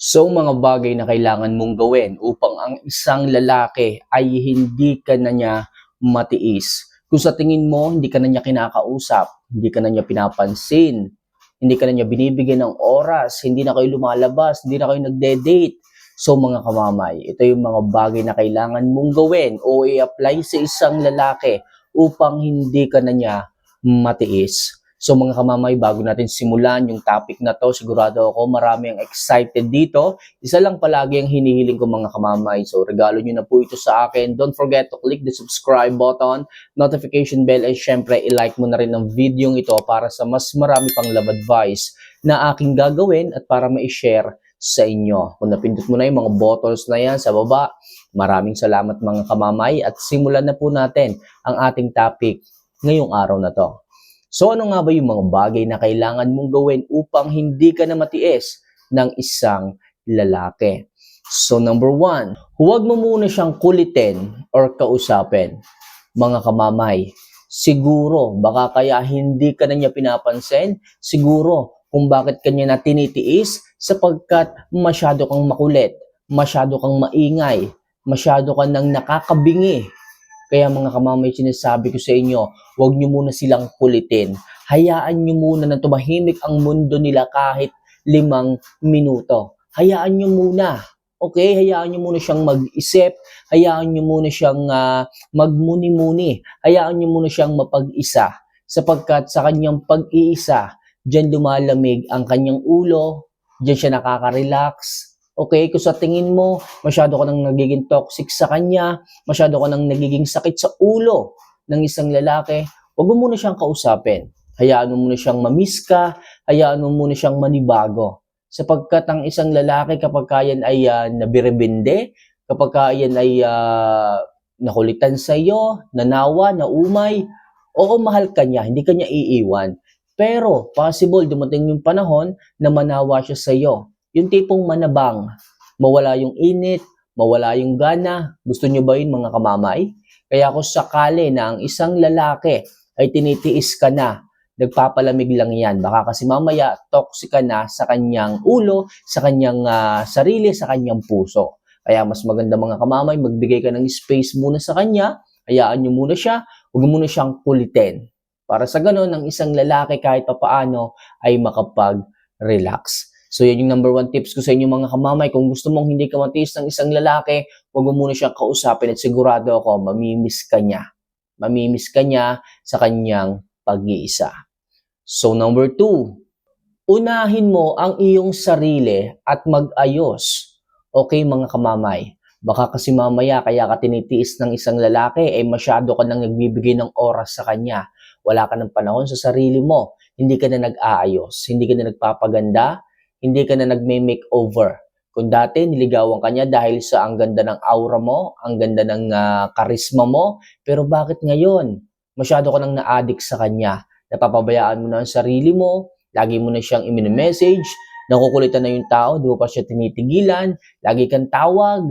So mga bagay na kailangan mong gawin upang ang isang lalaki ay hindi ka na niya matiis. Kung sa tingin mo, hindi ka na niya kinakausap, hindi ka na niya pinapansin, hindi ka na niya binibigyan ng oras, hindi na kayo lumalabas, hindi na kayo nagde-date. So mga kamamay, ito yung mga bagay na kailangan mong gawin o i-apply sa isang lalaki upang hindi ka na niya matiis. So mga kamamay, bago natin simulan yung topic na to, sigurado ako marami ang excited dito. Isa lang palagi ang hinihiling ko mga kamamay. So regalo nyo na po ito sa akin. Don't forget to click the subscribe button, notification bell, and syempre i-like mo na rin ang video ito para sa mas marami pang love advice na aking gagawin at para ma-share sa inyo. Kung napindot mo na yung mga buttons na yan sa baba, maraming salamat mga kamamay at simulan na po natin ang ating topic ngayong araw na to. So ano nga ba yung mga bagay na kailangan mong gawin upang hindi ka na matiis ng isang lalaki? So number one, huwag mo muna siyang kulitin or kausapin. Mga kamamay, siguro baka kaya hindi ka na niya pinapansin, siguro kung bakit kanya na tinitiis sapagkat masyado kang makulit, masyado kang maingay, masyado kang nang nakakabingi kaya mga kamamay, sinasabi ko sa inyo, huwag nyo muna silang kulitin. Hayaan nyo muna na tumahimik ang mundo nila kahit limang minuto. Hayaan nyo muna. Okay? Hayaan nyo muna siyang mag-isip. Hayaan nyo muna siyang uh, magmuni-muni. Hayaan nyo muna siyang mapag-isa. Sapagkat sa kanyang pag-iisa, diyan lumalamig ang kanyang ulo, diyan siya nakaka-relax, Okay, kung sa tingin mo, masyado ka nang nagiging toxic sa kanya, masyado ka nang nagiging sakit sa ulo ng isang lalaki, huwag mo muna siyang kausapin. Hayaan mo muna siyang mamiss ka, hayaan mo muna siyang manibago. Sapagkat ang isang lalaki kapag kayan ay uh, nabirebinde, kapag kayan ay uh, nakulitan sa iyo, nanawa, naumay, oo, mahal ka niya, hindi ka niya iiwan. Pero possible dumating yung panahon na manawa siya sa iyo yung tipong manabang, mawala yung init, mawala yung gana. Gusto nyo ba yun mga kamamay? Kaya kung sakali na ang isang lalaki ay tinitiis ka na, nagpapalamig lang yan. Baka kasi mamaya toxic ka na sa kanyang ulo, sa kanyang uh, sarili, sa kanyang puso. Kaya mas maganda mga kamamay, magbigay ka ng space muna sa kanya, hayaan nyo muna siya, huwag muna siyang kulitin. Para sa ganun, ang isang lalaki kahit pa paano ay makapag-relax. So yan yung number one tips ko sa inyo mga kamamay. Kung gusto mong hindi ka matiis ng isang lalaki, huwag mo muna siyang kausapin at sigurado ako, mamimiss ka niya. Mamimiss ka niya sa kanyang pag-iisa. So number two, unahin mo ang iyong sarili at mag-ayos. Okay mga kamamay, baka kasi mamaya kaya ka tinitiis ng isang lalaki, eh masyado ka nang nagbibigay ng oras sa kanya. Wala ka ng panahon sa sarili mo. Hindi ka na nag-aayos, hindi ka na nagpapaganda, hindi ka na nagme-makeover. Kung dati niligawan ka niya dahil sa ang ganda ng aura mo, ang ganda ng uh, karisma mo, pero bakit ngayon? Masyado ka nang na-addict sa kanya. Napapabayaan mo na ang sarili mo, lagi mo na siyang i-message, nakukulitan na yung tao, di mo pa siya tinitigilan, lagi kang tawag.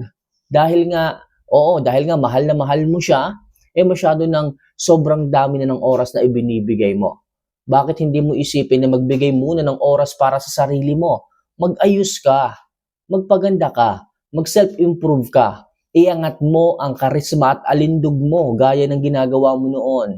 Dahil nga, oo, dahil nga mahal na mahal mo siya, eh masyado ng sobrang dami na ng oras na ibinibigay mo. Bakit hindi mo isipin na magbigay muna ng oras para sa sarili mo? Mag-ayos ka, magpaganda ka, mag-self-improve ka, iangat mo ang karisma at alindog mo gaya ng ginagawa mo noon.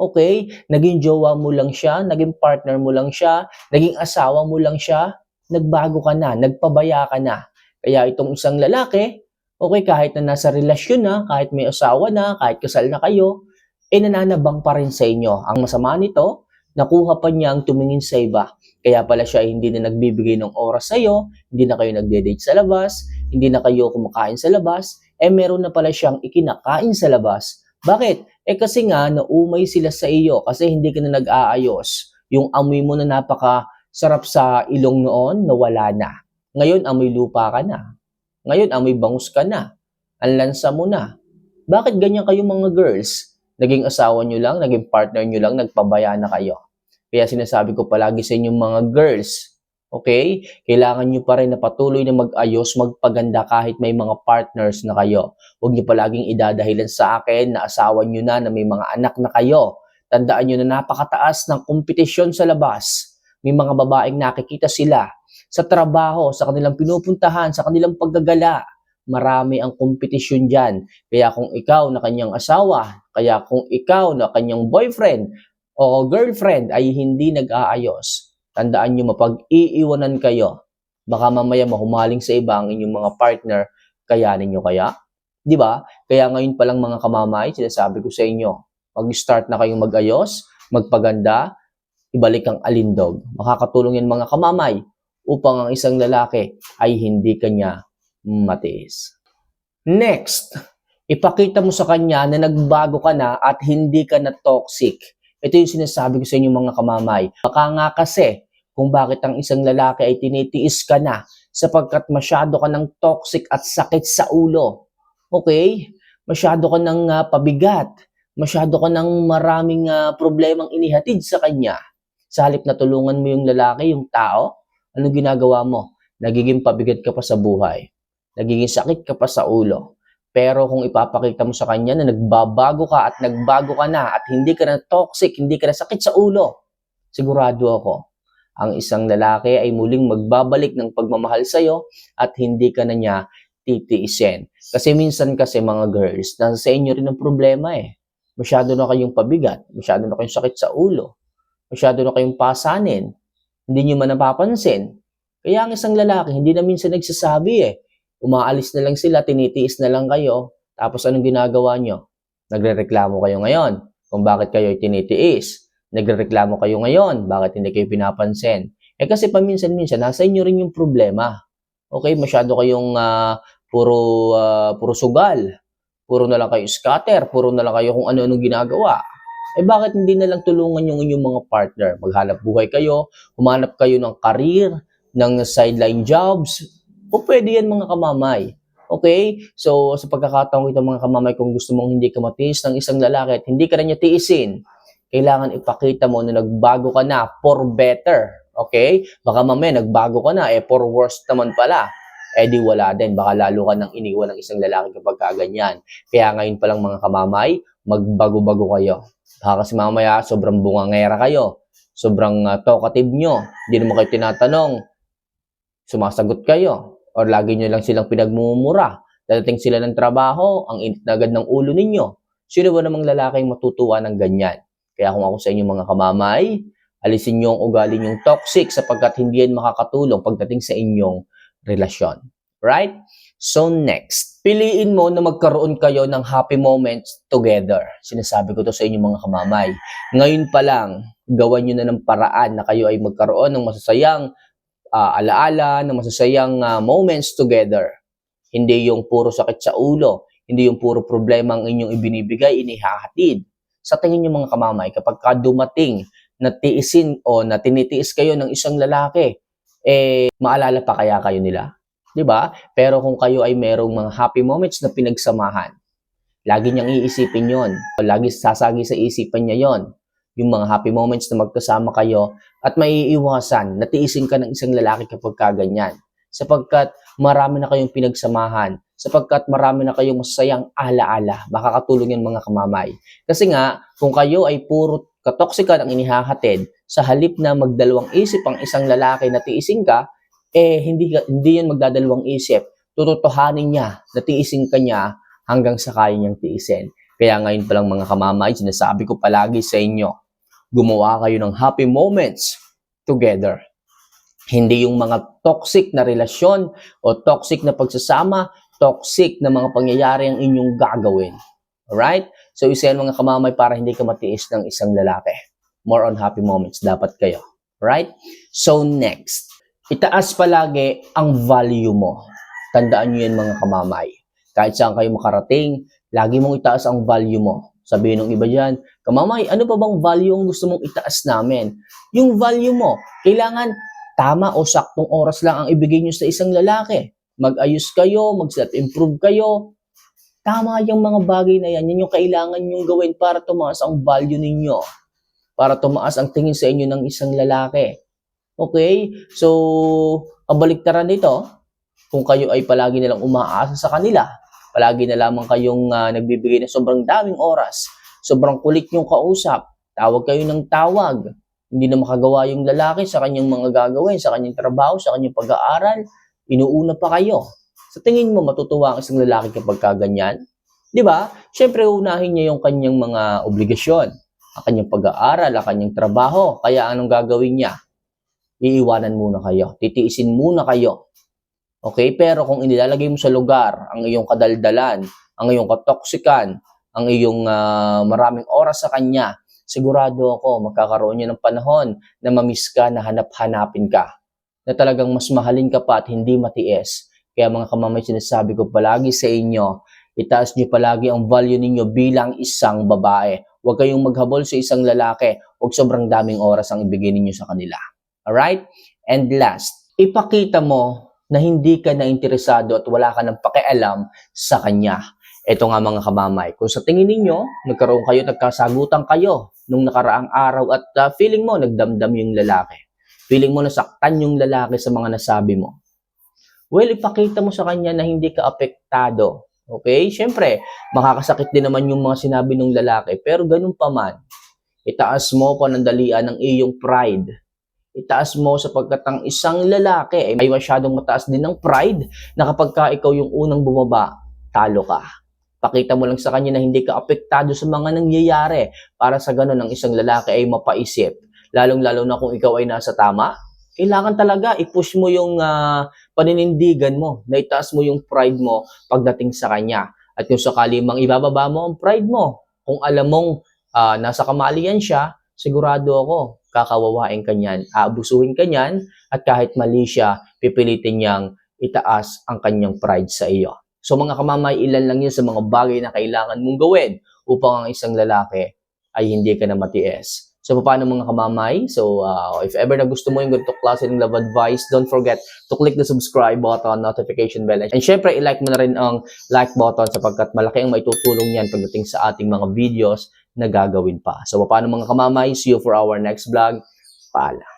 Okay? Naging jowa mo lang siya, naging partner mo lang siya, naging asawa mo lang siya, nagbago ka na, nagpabaya ka na. Kaya itong isang lalaki, okay, kahit na nasa relasyon na, kahit may asawa na, kahit kasal na kayo, eh nananabang pa rin sa inyo. Ang masama nito, nakuha pa niya ang tumingin sa iba. Kaya pala siya hindi na nagbibigay ng oras sa iyo, hindi na kayo nagde-date sa labas, hindi na kayo kumakain sa labas, eh meron na pala siyang ikinakain sa labas. Bakit? Eh kasi nga naumay sila sa iyo kasi hindi ka na nag-aayos. Yung amoy mo na napaka sarap sa ilong noon, nawala na. Ngayon amoy lupa ka na. Ngayon amoy bangus ka na. Ang lansa mo na. Bakit ganyan kayo mga girls? Naging asawa nyo lang, naging partner nyo lang, nagpabaya na kayo. Kaya sinasabi ko palagi sa inyong mga girls, okay? Kailangan nyo pa rin na patuloy na mag-ayos, magpaganda kahit may mga partners na kayo. Huwag nyo palaging idadahilan sa akin na asawa nyo na, na may mga anak na kayo. Tandaan nyo na napakataas ng kompetisyon sa labas. May mga babaeng nakikita sila sa trabaho, sa kanilang pinupuntahan, sa kanilang paggagala. Marami ang kompetisyon dyan. Kaya kung ikaw na kanyang asawa, kaya kung ikaw na kanyang boyfriend o girlfriend ay hindi nag-aayos, tandaan nyo mapag-iiwanan kayo. Baka mamaya mahumaling sa iba ang inyong mga partner, kayanin nyo kaya? Di ba? Kaya ngayon pa lang mga kamamay, sinasabi ko sa inyo, mag-start na kayong mag-ayos, magpaganda, ibalik ang alindog. Makakatulong yan mga kamamay upang ang isang lalaki ay hindi kanya matiis. Next, ipakita mo sa kanya na nagbago ka na at hindi ka na toxic. Ito yung sinasabi ko sa inyo mga kamamay. Baka nga kasi kung bakit ang isang lalaki ay tinitiis ka na sapagkat masyado ka ng toxic at sakit sa ulo. Okay? Masyado ka ng ah, pabigat. Masyado ka ng maraming ah, problemang inihatid sa kanya. Sa halip na tulungan mo yung lalaki, yung tao, anong ginagawa mo? Nagiging pabigat ka pa sa buhay. Nagiging sakit ka pa sa ulo. Pero kung ipapakita mo sa kanya na nagbabago ka at nagbago ka na at hindi ka na toxic, hindi ka na sakit sa ulo, sigurado ako, ang isang lalaki ay muling magbabalik ng pagmamahal sa'yo at hindi ka na niya titiisin. Kasi minsan kasi mga girls, nasa sa inyo rin ang problema eh. Masyado na kayong pabigat, masyado na kayong sakit sa ulo, masyado na kayong pasanin, hindi nyo man napapansin. Kaya ang isang lalaki, hindi na minsan nagsasabi eh. Umaalis na lang sila, tinitiis na lang kayo, tapos anong ginagawa nyo? Nagrereklamo kayo ngayon kung bakit kayo tinitiis. Nagrereklamo kayo ngayon, bakit hindi kayo pinapansin. Eh kasi paminsan-minsan, nasa inyo rin yung problema. Okay, masyado kayong ah, puro, ah, puro sugal. Puro na lang kayo scatter, puro na lang kayo kung ano-anong ginagawa. Eh bakit hindi na lang tulungan yung inyong mga partner? Maghanap buhay kayo, humanap kayo ng career, ng sideline jobs. O pwede yan mga kamamay. Okay? So, sa pagkakataong ito mga kamamay, kung gusto mong hindi ka matiis ng isang lalaki at hindi ka na niya tiisin, kailangan ipakita mo na nagbago ka na for better. Okay? Baka mamaya nagbago ka na, eh for worse naman pala. Eh di wala din. Baka lalo ka nang iniwan ng isang lalaki kapag kaganyan. Kaya ngayon pa lang mga kamamay, magbago-bago kayo. Baka kasi mamaya sobrang bungangera kayo. Sobrang uh, talkative nyo. Hindi naman kayo tinatanong. Sumasagot kayo. Or lagi nyo lang silang pinagmumura. Dadating sila ng trabaho, ang init na agad ng ulo ninyo. Sino ba namang lalaki yung matutuwa ng ganyan? Kaya kung ako sa inyo mga kamamay, alisin nyo ang ugali nyong toxic sapagkat hindi yan makakatulong pagdating sa inyong relasyon. Right? So next, piliin mo na magkaroon kayo ng happy moments together. Sinasabi ko to sa inyo mga kamamay. Ngayon pa lang, gawan nyo na ng paraan na kayo ay magkaroon ng masasayang ah, alaala, ng masasayang ah, moments together. Hindi yung puro sakit sa ulo, hindi yung puro problema ang inyong ibinibigay, inihahatid. Sa tingin nyo mga kamamay, kapag ka dumating na tiisin o na tinitiis kayo ng isang lalaki, eh, maalala pa kaya kayo nila? 'Di ba? Pero kung kayo ay merong mga happy moments na pinagsamahan, lagi niyang iisipin yon. Lagi sasagi sa isipan niya yon. Yung mga happy moments na magkasama kayo at maiiwasan na tiisin ka ng isang lalaki kapag kaganyan. Sapagkat marami na kayong pinagsamahan, sapagkat marami na kayong masayang ala-ala, makakatulong yan mga kamamay. Kasi nga, kung kayo ay puro katoksikan ang inihahatid, sa halip na magdalawang isip ang isang lalaki na tiisin ka, eh hindi, hindi yan magdadalawang isip. Tututuhanin niya na tiisin ka niya hanggang sa kaya niyang tiisin. Kaya ngayon pa lang mga kamamay, sinasabi ko palagi sa inyo, gumawa kayo ng happy moments together. Hindi yung mga toxic na relasyon o toxic na pagsasama, toxic na mga pangyayari ang inyong gagawin. Alright? So, isa yan mga kamamay para hindi ka matiis ng isang lalaki. More on happy moments dapat kayo. Right? So, next. Itaas palagi ang value mo. Tandaan nyo yan mga kamamay. Kahit saan kayo makarating, lagi mong itaas ang value mo. Sabihin ng iba dyan, kamamay, ano pa bang value ang gusto mong itaas namin? Yung value mo, kailangan tama o saktong oras lang ang ibigay nyo sa isang lalaki. Mag-ayos kayo, mag-self-improve kayo. Tama yung mga bagay na yan. Yan yung kailangan nyong gawin para tumaas ang value ninyo. Para tumaas ang tingin sa inyo ng isang lalaki. Okay? So, kabaliktaran nito, kung kayo ay palagi nilang umaasa sa kanila, palagi na lamang kayong ah, nagbibigay ng sobrang daming oras, sobrang kulit yung kausap, tawag kayo ng tawag, hindi na makagawa yung lalaki sa kanyang mga gagawin, sa kanyang trabaho, sa kanyang pag-aaral, inuuna pa kayo. Sa tingin mo, matutuwa ang isang lalaki kapag kaganyan? Di ba? Siyempre, unahin niya yung kanyang mga obligasyon, ang kanyang pag-aaral, ang kanyang trabaho. Kaya anong gagawin niya? Iiwanan muna kayo. Titiisin muna kayo. Okay? Pero kung inilalagay mo sa lugar ang iyong kadaldalan, ang iyong katoksikan, ang iyong ah, maraming oras sa kanya, sigurado ako magkakaroon niya ng panahon na mamiss ka, na hanap-hanapin ka. Na talagang mas mahalin ka pa at hindi matiis. Kaya mga kamamay, sinasabi ko palagi sa inyo, itaas niyo palagi ang value ninyo bilang isang babae. Huwag kayong maghabol sa isang lalaki. Huwag sobrang daming oras ang ibigay ninyo sa kanila. Alright? And last, ipakita mo na hindi ka na interesado at wala ka ng pakialam sa kanya. Ito nga mga kamamay, kung sa tingin ninyo, nagkaroon kayo, nagkasagutan kayo nung nakaraang araw at ah, feeling mo, nagdamdam yung lalaki. Feeling mo nasaktan yung lalaki sa mga nasabi mo. Well, ipakita mo sa kanya na hindi ka apektado. Okay? Siyempre, makakasakit din naman yung mga sinabi ng lalaki. Pero ganun pa man, itaas mo panandalian ng iyong pride. Itaas mo sapagkat ang isang lalaki ay may masyadong mataas din ng pride na kapag ka ikaw yung unang bumaba, talo ka. Pakita mo lang sa kanya na hindi ka apektado sa mga nangyayari para sa ganun ang isang lalaki ay mapaisip. Lalong-lalo na kung ikaw ay nasa tama, kailangan talaga i-push mo yung ah, paninindigan mo, na itaas mo yung pride mo pagdating sa kanya. At kung sakali mang ibababa mo ang pride mo, kung alam mong ah, nasa kamalian siya, sigurado ako, kakawawain ka niyan, aabusuhin ka niyan, at kahit mali siya, pipilitin niyang itaas ang kanyang pride sa iyo. So mga kamamay, ilan lang yun sa mga bagay na kailangan mong gawin upang ang isang lalaki ay hindi ka na matiis. So paano mga kamamay? So uh, if ever na gusto mo yung ganito klase ng love advice, don't forget to click the subscribe button, notification bell. And syempre, i-like mo na rin ang like button sapagkat malaki ang maitutulong yan pagdating sa ating mga videos na gagawin pa. So paano mga kamamay? See you for our next vlog. Paalam.